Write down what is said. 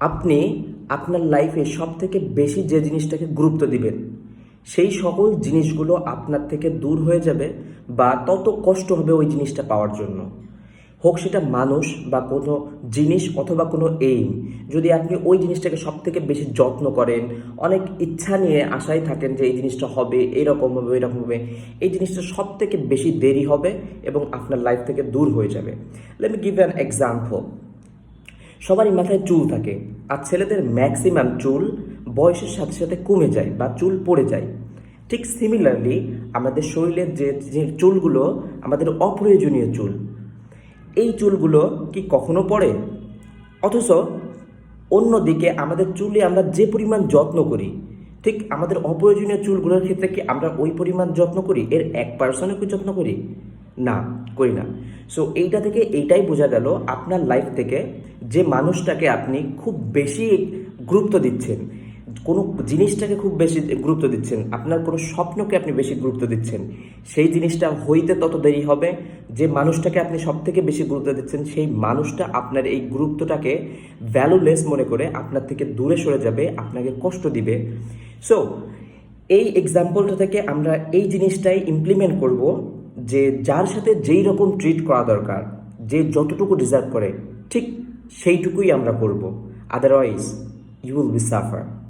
আপনি আপনার লাইফে সব থেকে বেশি যে জিনিসটাকে গুরুত্ব দিবেন, সেই সকল জিনিসগুলো আপনার থেকে দূর হয়ে যাবে বা তত কষ্ট হবে ওই জিনিসটা পাওয়ার জন্য। হোক সেটা মানুষ বা কোনো জিনিস অথবা কোনো এইম যদি আপনি ওই জিনিসটাকে সব থেকে বেশি যত্ন করেন, অনেক ইচ্ছা নিয়ে আশায় থাকেন যে এই জিনিসটা হবে, এরকম হবে এরকম হবে, এই জিনিসটা সব থেকে বেশি দেরি হবে এবং আপনার লাইফ থেকে দূর হয়ে যাবে। Let me give an example সবারই মাথায় চুল থাকে আর ছেলেদের ম্যাক্সিমাম চুল বয়সের সাথে সাথে কমে যায় বা চুল পড়ে যায়। ঠিক সিমিলারলি আমাদের শরীরের যে যে চুলগুলো আমাদের অপ্রয়োজনীয় চুল, এই চুলগুলো কি কখনো পড়ে? অথচ অন্যদিকে আমাদের চুলে আমরা যে পরিমাণ যত্ন করি, ঠিক আমাদের অপ্রয়োজনীয় চুলগুলোর ক্ষেত্রে কি আমরা ওই পরিমাণ যত্ন করি? এর এক পার্সেন্টও কি যত্ন করি? না করি না। সো এইটা থেকে এইটাই বোঝা গেল আপনার লাইফ থেকে যে মানুষটাকে আপনি খুব বেশি গুরুত্ব দিচ্ছেন, কোনো জিনিসটাকে খুব বেশি গুরুত্ব দিচ্ছেন, আপনার কোনো স্বপ্নকে আপনি বেশি গুরুত্ব দিচ্ছেন, সেই জিনিসটা হইতে তত দেরি হবে, যে মানুষটাকে আপনি সব থেকে বেশি গুরুত্ব দিচ্ছেন, সেই মানুষটা আপনার এই গুরুত্বটাকে ভ্যালুলেস মনে করে আপনার থেকে দূরে সরে যাবে, আপনাকে কষ্ট দিবে। সো এই এক্সাম্পলটা থেকে আমরা এই জিনিসটাই ইমপ্লিমেন্ট করব, যে যার সাথে যেই রকম ট্রিট করা দরকার, যে যতটুকু ডিজার্ভ করে, ঠিক সেইটুকুই আমরা করব। Otherwise you will be suffer